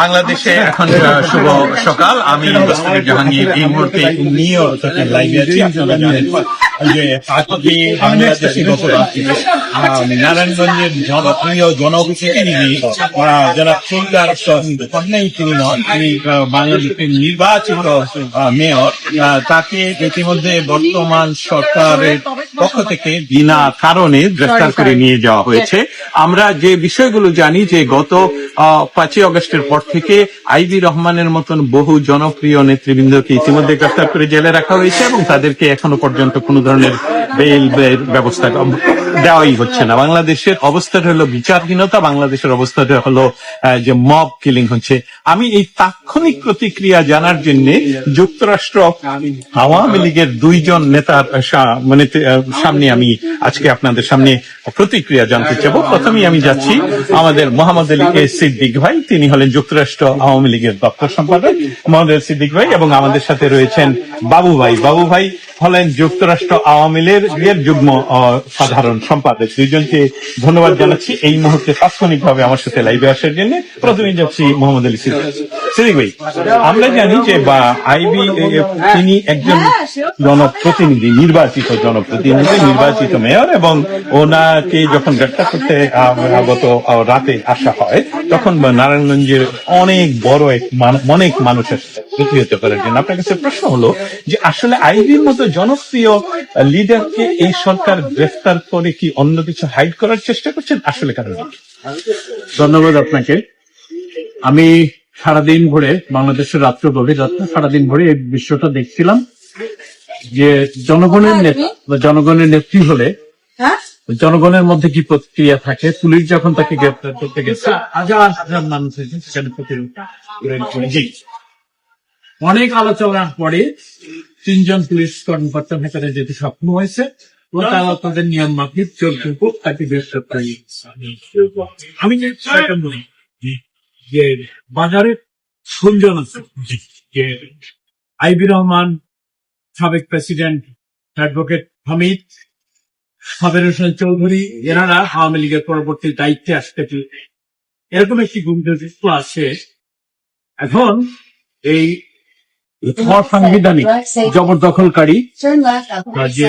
বাংলাদেশে এখন শুভ সকাল। আমি জাহাঙ্গীর এই মুহূর্তে লাইভে আছি। বাংলাদেশে নারায়ণগঞ্জের যারা বাংলাদেশের নির্বাচিত মেয়র। তাকে ইতিমধ্যে বর্তমান সরকারের পক্ষ থেকে বিনা কারণে গ্রেফতার করে নিয়ে যাওয়া হয়েছে। আমরা যে বিষয়গুলো জানি যে গত পাঁচই অগস্টের পর থেকে আইবি রহমানের মতন বহু জনপ্রিয় নেতৃবৃন্দকে ইতিমধ্যে গ্রেফতার করে জেলে রাখা হয়েছে এবং তাদেরকে এখনও পর্যন্ত কোনো ধরনের বেল ব্যবস্থা দেওয়াই হচ্ছে না। বাংলাদেশের অবস্থাটা হলো বিচারহীনতা, বাংলাদেশের অবস্থাটা হলো যে মব কিলিং হচ্ছে। আমি এই তাৎক্ষণিক প্রতিক্রিয়া জানার জন্য যুক্তরাষ্ট্র আওয়ামী লীগের দুইজন নেতার মানে সামনে আমি আজকে আপনাদের সামনে প্রতিক্রিয়া জানতে চাবো। প্রথমেই আমি যাচ্ছি আমাদের মোহাম্মদ আলী এ সিদ্দিক ভাই। তিনি হলেন যুক্তরাষ্ট্র আওয়ামী লীগের দপ্তর সম্পাদক। মোহাম্মদ আলী সিদ্দিক ভাই এবং আমাদের সাথে রয়েছেন বাবু ভাই। বাবু ভাই হলেন যুক্তরাষ্ট্র আওয়ামী লীগের যুগ্ম সাধারণ সম্পাদক। দুইজনকে ধন্যবাদ জানাচ্ছি এই মুহূর্তে তাৎক্ষণিকভাবে আমার সাথে লাইভে আসার জন্য। প্রথমে যাচ্ছি মোহাম্মদ আলী সিদ্দিক। সিদ্দিক ভাই আমরা জানি যে বা আইবি তিনি একজন জনপ্রতিনিধি নির্বাচিত জনপ্রতিনিধি নির্বাচিত মেয়র এবং ওনাকে যখন গ্রেপ্তার করতে আহ, গত আহ, রাতে আসা হয় তখন নারায়ণগঞ্জের অনেক বড় এক অনেক মানুষের প্রতিহত করার জন্য আপনার কাছে প্রশ্ন হলো যে আসলে আইবির মতো জনপ্রিয় লিডারকে এই সরকার গ্রেফতার করে কি অন্য কিছু হাইড করার চেষ্টা করছেন? আসলে কারণ ধন্যবাদ আপনাকে। আমি সারাদিন ভরে বাংলাদেশের রাত্র গভীর রাত্রে সারাদিন ভরে এই বিশ্বটা দেখছিলাম যে জনগণের নেতা বা জনগণের নেত্রী হলে হ্যাঁ? জনগণের মধ্যে কি প্রতিক্রিয়া থাকে? পুলিশ যখন তাকে গ্রেপ্তার করতে গেছে হাজার হাজার মানুষ হয়েছে সেখানে প্রতিরোধ অনেক আলোচনার পরে তিনজন পুলিশ কর্মকর্তা ভেতরে যেতে সক্ষম হয়েছে ও তারা তাদের নিয়ম মাফিক চলতে তাকে গ্রেপ্তার করে আমি যে বাজারে সুন্দর আছে যে আইবি রহমান সাবেক প্রেসিডেন্ট অ্যাডভোকেট হামিদ সাবের হোসেন চৌধুরী এনারা আওয়ামী লীগের পরবর্তী দায়িত্বে আসতে এরকম একটি গুমযোজিত আছে এখন এই অসাংবিধানিক জবরদখলকারী যে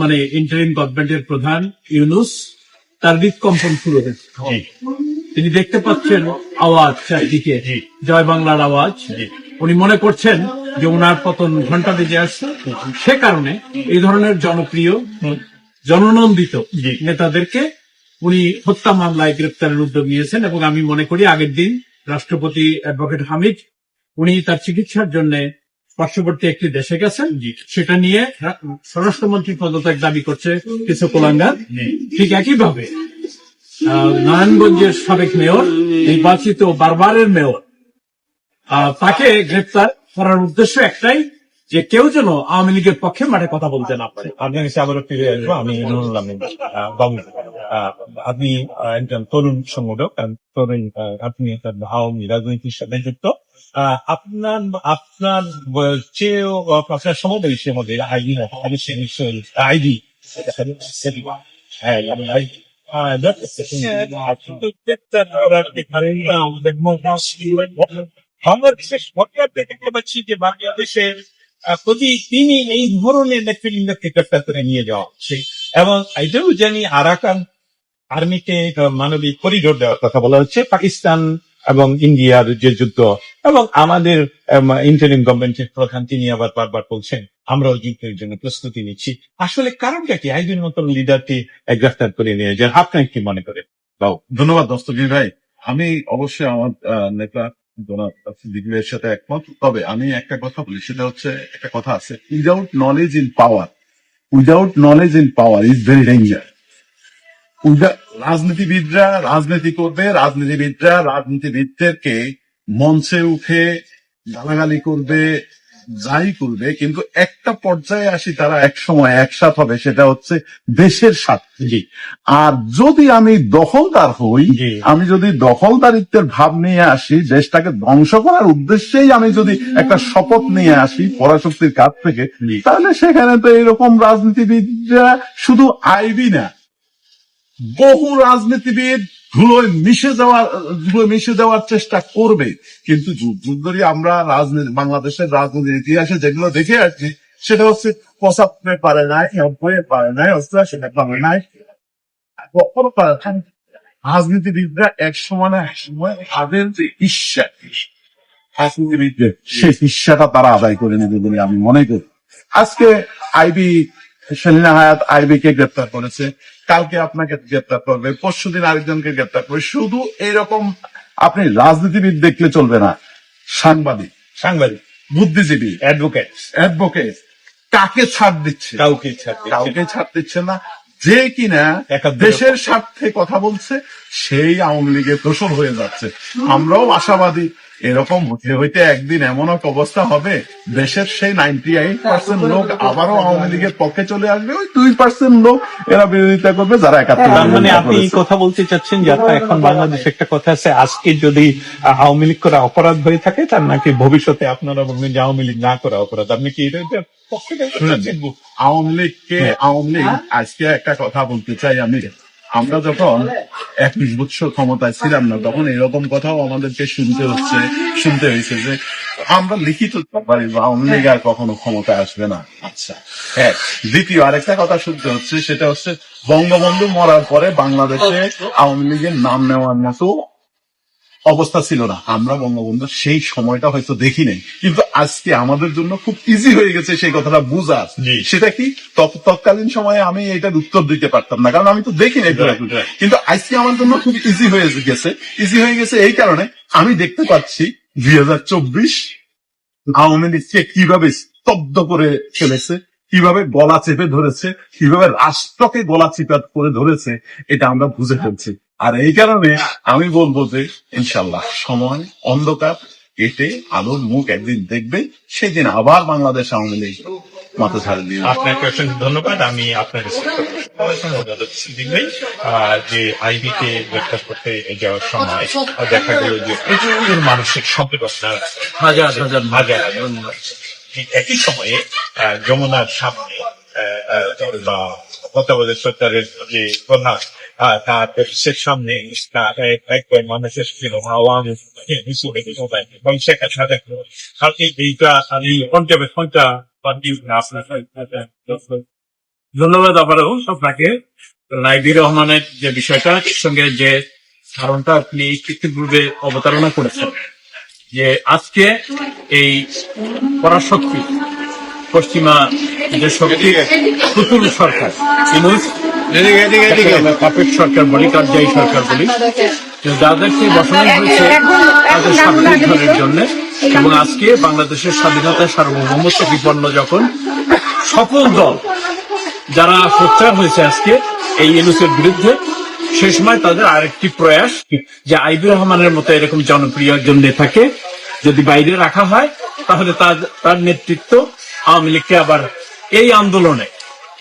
মানে ইন্টারিম গভর্নমেন্টের প্রধান ইউনুস তার হৃদকম্পন শুরু হয়েছে। তিনি দেখতে পাচ্ছেন আওয়াজ চারদিকে জয় বাংলার আওয়াজ। উনি মনে করছেন যে ওনার পতন ঘণ্টা বেজে আসছে। সে কারণে এই ধরনের জনপ্রিয় জননন্দিত নেতাদেরকে উনি হত্যা মামলায় গ্রেপ্তারের উদ্যোগ নিয়েছেন এবং আমি মনে করি আগের দিন রাষ্ট্রপতি অ্যাডভোকেট হামিদ উনি তার চিকিৎসার জন্য পার্শ্ববর্তী একটি দেশে গেছেন। সেটা নিয়ে স্বরাষ্ট্রমন্ত্রী পদত্যাগ দাবি করছে কিছু কোলাঙ্গার। ঠিক একইভাবে নারায়ণগঞ্জের সাবেক মেয়র, নির্বাচিত বারবারের মেয়র। তাকে গ্রেপ্তার করার উদ্দেশ্য একটাই, যে কেউ যেন আওয়ামী লীগের পক্ষে মাঠে কথা বলতে না পারে। আপনার কাছে আবারও ফিরে আসব, আমি আপনি একজন তরুণ সংগঠক তরুণ আপনি আওয়ামী রাজনীতির সাথে যুক্ত। আপনার আপনার চেয়েও, আপনার সমাবেশের মধ্যে আইডি আইডি। হ্যাঁ আইডি। আহ, প্রতিদিনই এই ধরনের নেতৃবৃন্দকে গ্রেপ্তার করে নিয়ে যাওয়া হচ্ছে এবং এটাও জানি আরাকান আর্মিকে মানবিক করিডোর দেওয়ার কথা বলা হচ্ছে পাকিস্তান এবং ইন্ডিয়ার যে যুদ্ধ এবং আমাদের ইন্টারিম গভর্নমেন্টের প্রধান তিনি আবার বারবার বলছেন আমরাও যুদ্ধের জন্য প্রস্তুতি নিচ্ছি। আসলে কারণটা কি? আইবির মতন লিডারকে গ্রেফতার করে নিয়ে যান। আপনি কি মনে করেন? ধন্যবাদ দস্তগীর ভাই। আমি অবশ্যই আমার নেতা জনাব সিদ্দিক সাথে একমত। তবে আমি একটা কথা বলি, সেটা হচ্ছে একটা কথা আছে। Without knowledge in power without knowledge in power is very danger রাজনীতিবিদরা রাজনীতি করবে, রাজনীতিবিদরা রাজনীতিবিদদেরকে মঞ্চে উঠে গালাগালি করবে যাই করবে কিন্তু একটা পর্যায়ে আসি তারা এক সময় একসাথ হবে সেটা হচ্ছে দেশের স্বার্থে আর যদি আমি দখলদার হই আমি যদি দখলদারিত্বের ভাব নিয়ে আসি দেশটাকে ধ্বংস করার উদ্দেশ্যেই আমি যদি একটা শপথ নিয়ে আসি পরাশক্তির কাছ থেকে তাহলে সেখানে তো এরকম রাজনীতিবিদরা শুধু আইবি না বহু রাজনীতিবিদ ধুলোয় মিশে যাওয়ার, ধুলোয় মিশে দেওয়ার চেষ্টা করবে। কিন্তু যুগ যুগ ধরে আমরা রাজনীতি, বাংলাদেশের রাজনীতির ইতিহাসে যেগুলো দেখে আসছি, সেটা হচ্ছে পঁচাত্তরে পারে নাই নব্বই পারে নাই অষ্টআশি পারে নাই। কখনো পারে। রাজনীতিবিদরা এক সময় এক সময় তাদের যে ঈর্ষা, রাজনীতিবিদদের সেই ঈর্ষাটা তারা আদায় করে নেবে বলে আমি মনে করি। আজকে আইবি, সেলিনা হায়াত আইবি কে গ্রেপ্তার করেছে। কালকে আপনাকে গ্রেপ্তার করবে পরশু দিন আরেকজনকে গ্রেপ্তার করবে। শুধু এরকম আপনি রাজনীতিবিদ দেখলে চলবে না সাংবাদিক সাংবাদিক বুদ্ধিজীবী অ্যাডভোকেট। অ্যাডভোকেট কাকে ছাড় দিচ্ছে? কাউকে ছাড়তে কাউকে ছাড় দিচ্ছে না যে কিনা দেশের স্বার্থে কথা বলছে সেই আওয়ামী লীগের দোষর হয়ে যাচ্ছে। আমরাও আশাবাদী এরকম হতে হইতে একদিন এমন এক অবস্থা হবে দেশের সেই নাইনটি এইট পার্সেন্ট লোক আবারও আওয়ামী লীগের পক্ষে চলে আসবে ওই দুই পার্সেন্ট লোক এরা বিরোধিতা করবে যারা একাত্তর মানে আপনি কথা বলতে চাচ্ছেন যে এখন বাংলাদেশে একটা কথা আছে আজকে যদি আওয়ামী লীগ করা অপরাধ হয়ে থাকে তার নাকি ভবিষ্যতে আপনারা বলবেন যে আওয়ামী লীগ না করা অপরাধ। আপনি কি এটা এটা পক্ষে বলতে চাচ্ছেন? আওয়ামী লীগকে আওয়ামী লীগ আজকে একটা কথা বলতে চাই আমি। আমরা যখন একুশ বছর ক্ষমতায় ছিলাম না তখন এরকম কথাও আমাদেরকে শুনতে হচ্ছে শুনতে হয়েছে যে আমরা লিখিত পারি বা আওয়ামী লীগ আর কখনো ক্ষমতায় আসবে না। আচ্ছা। হ্যাঁ দ্বিতীয় আরেকটা কথা শুনতে হচ্ছে সেটা হচ্ছে বঙ্গবন্ধু মরার পরে বাংলাদেশে আওয়ামী লীগের নাম নেওয়ার মতো অবস্থা ছিল না। আমরা বঙ্গবন্ধুর সেই সময়টা হয়তো দেখি নাই। কিন্তু আজকে আমাদের জন্য খুব ইজি হয়ে গেছে সেই কথাটা বুঝার। সেটা কি? তৎকালীন সময়ে আমি এটার উত্তর দিতে পারতাম না কারণ আমি তো দেখি নাই কিন্তু আজকে আমার জন্য খুব ইজি হয়ে গেছে। ইজি হয়ে গেছে এই কারণে আমি দেখতে পাচ্ছি দুই হাজার চব্বিশ আওয়ামী লীগকে কীভাবে স্তব্ধ করে ফেলেছে কীভাবে গলা চেপে ধরেছে কীভাবে রাষ্ট্রকে গলা চিপা করে ধরেছে এটা আমরা বুঝে ফেলছি। আর এই কারণে আমি বলব যে ইনশাল্লাহ সময় অন্ধকার কেটে আলোর মুখ একদিন দেখবে সেদিন আবার বাংলাদেশ আওয়ামী লীগ মাথা ছাড় দিয়ে আপনাকে অসংখ্য ধন্যবাদ আমি আপনার আহ, যে আইবি কে গ্রেফতার করতে যাওয়ার সময় দেখা গেল যে প্রচুর মানসিক সম্পদ আপনার হাজার হাজার হাজার। একই সময়ে আহ, যমুনার সামনে তত্ত্বাবধায়ক সরকারের যে প্রধান তার সামনে তার এক কয়েক মানুষ এসেছিল আওয়ামী মিছিল এবং সেখানে সাথে কালকে এইটা আমি পঞ্চায়েত পঞ্চা পার্টি আপনার ধন্যবাদ আবারও আপনাকে। নাইবি রহমানের যে বিষয়টা, এর সঙ্গে যে ধারণটা আপনি ইতিপূর্বে অবতারণা করেছেন, যে আজকে এই পরাশক্তি পশ্চিমা যে শক্তি পুতুল সরকার। ইনুস পাপেট সরকার বলি কার্যায়ী সরকার বলি। যে যাদেরকে বসানো হয়েছে তাদের স্বাধীনের জন্য এবং আজকে বাংলাদেশের স্বাধীনতা সার্বভৌমত্ব বিপন্ন যখন সকল দল যারা সোচ্চার হয়েছে আজকে এই ইনুসের বিরুদ্ধে সে সময় তাদের আরেকটি প্রয়াস যে আইবুর রহমানের মতো এরকম জনপ্রিয় একজন নেতাকে যদি বাইরে রাখা হয় তাহলে তার তার নেতৃত্ব আওয়ামী লীগকে আবার এই আন্দোলনে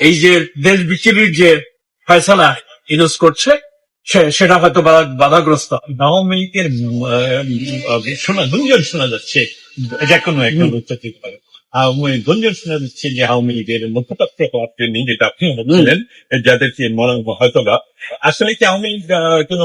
এই যে দেশ বিচিরির যে ফয়সালা ইনুস করছে সেটা হয়তো বাধাগ্রস্ত। আওয়ামী লীগের শোনা গুঞ্জন শোনা যাচ্ছে। যে কোনো পারে আওয়ামী গুঞ্জন শোনা যাচ্ছে যে আওয়ামী লীগের মুখপাত্র হওয়ার জন্য যেটা আপনি বলছিলেন যাদেরকে মনে হয়তো বা আসলে কি আওয়ামী লীগ কোনো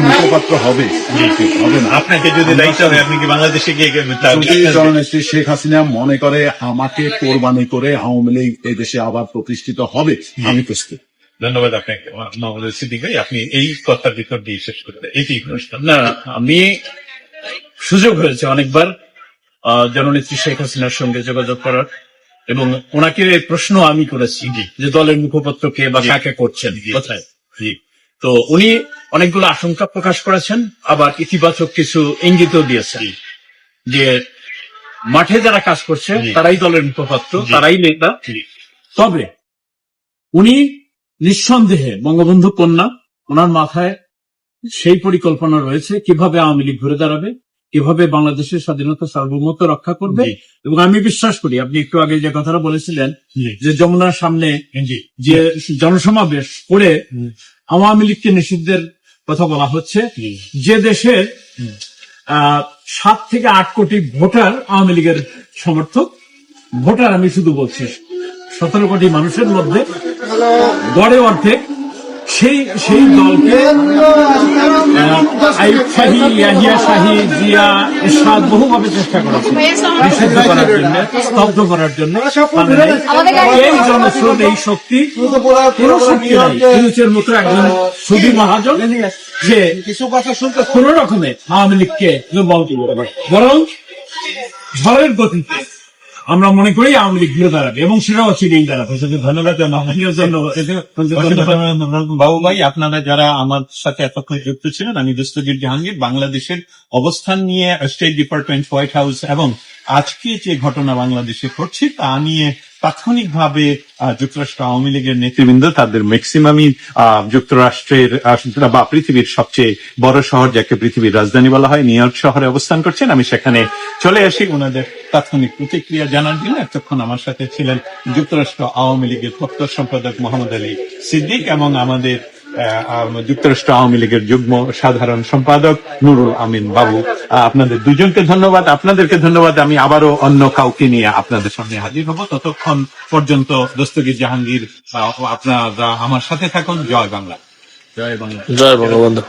মুখপাত্র হবে হবে না। আপনাকে যদি দায়িত্ব হয় আপনি কি বাংলাদেশে গিয়ে যদি জননেত্রী শেখ হাসিনা মনে করে আমাকে কোরবানি করে আওয়ামী লীগ এই দেশে আবার প্রতিষ্ঠিত হবে আমি প্রস্তুত। ধন্যবাদ আপনাকে। মোহাম্মদ সিদ্দিক ভাই আপনি এই কথার ভিতর দিয়ে শেষ করতে এটি প্রশ্ন। না আমি সুযোগ হয়েছে অনেকবার আহ, জননেত্রী শেখ হাসিনার সঙ্গে যোগাযোগ করার এবং ওনাকে এই প্রশ্ন আমি করেছি যে দলের মুখপত্র কে বা কাকে করছেন কোথায়? জি। তো উনি অনেকগুলো আশঙ্কা প্রকাশ করেছেন আবার ইতিবাচক কিছু ইঙ্গিতও দিয়েছেন। যে মাঠে যারা কাজ করছে তারাই দলের মুখপাত্র তারাই নেতা। তবে উনি নিঃসন্দেহে বঙ্গবন্ধু কন্যা ওনার মাথায় সেই পরিকল্পনা রয়েছে কীভাবে আওয়ামী লীগ ঘুরে দাঁড়াবে কীভাবে বাংলাদেশের স্বাধীনতা সার্বভৌমত্ব রক্ষা করবে। এবং আমি বিশ্বাস করি আপনি একটু আগে যে কথাটা বলেছিলেন যে যমুনার সামনে যে জনসমাবেশ করে আওয়ামী লীগকে নিষিদ্ধের কথা বলা হচ্ছে যে দেশের আহ, সাত থেকে আট কোটি ভোটার আওয়ামী লীগের সমর্থক। ভোটার আমি শুধু বলছি সতেরো কোটি মানুষের মধ্যে গড়ে অর্ধেক সেই সেই দলকে আহ, শাহী ইয়াহিয়া শাহী জিয়া এরশাদ বহুভাবে চেষ্টা করেছে নিষিদ্ধ করার জন্য স্তব্ধ করার জন্য। এই জনস্রোত এই শক্তি কোনো শক্তি নাই। মতো একজন সুদী মহাজন যে কিছু কথা শুনতে কোন রকমে আওয়ামী লীগকে দুর্বল বরং ঝড়ের গতিতে আমরা মনে করি আওয়ামী লীগ ঘুরে দাঁড়াবে এবং সেটাও হচ্ছে দাঁড়াবে ধন্যবাদ ধন্যবাদ। বাবু ভাই আপনারা যারা আমার সাথে এতক্ষণ যুক্ত ছিলেন আমি বিশ্বজিৎ জাহাঙ্গীর বাংলাদেশের অবস্থান নিয়ে স্টেট ডিপার্টমেন্ট হোয়াইট হাউস এবং আজকে যে ঘটনা বাংলাদেশে ঘটছে তা নিয়ে তাৎক্ষণিকভাবে যুক্তরাষ্ট্র আওয়ামী লীগের নেতৃবৃন্দ তাদের ম্যাক্সিমামই যুক্তরাষ্ট্রের বা পৃথিবীর সবচেয়ে বড় শহর, যাকে পৃথিবীর রাজধানী বলা হয়, নিউ ইয়র্ক শহরে অবস্থান করছেন। আমি সেখানে চলে আসি ওনাদের তাৎক্ষণিক প্রতিক্রিয়া জানার জন্য। এতক্ষণ আমার সাথে ছিলেন যুক্তরাষ্ট্র আওয়ামী লীগের ভক্ত সম্পাদক মোহাম্মদ আলী সিদ্দিক এবং আমাদের যুক্তরাষ্ট্র আওয়ামী লীগের যুগ্ম সাধারণ সম্পাদক নুরুল আমিন বাবু। আপনাদের দুজনকে ধন্যবাদ। আপনাদেরকে ধন্যবাদ। আমি আবারও অন্য কাউকে নিয়ে আপনাদের সামনে হাজির হব। ততক্ষণ পর্যন্ত দস্তগীর জাহাঙ্গীর আপনারা আমার সাথে থাকুন। জয় বাংলা। জয় বাংলা। জয় বঙ্গবন্ধু।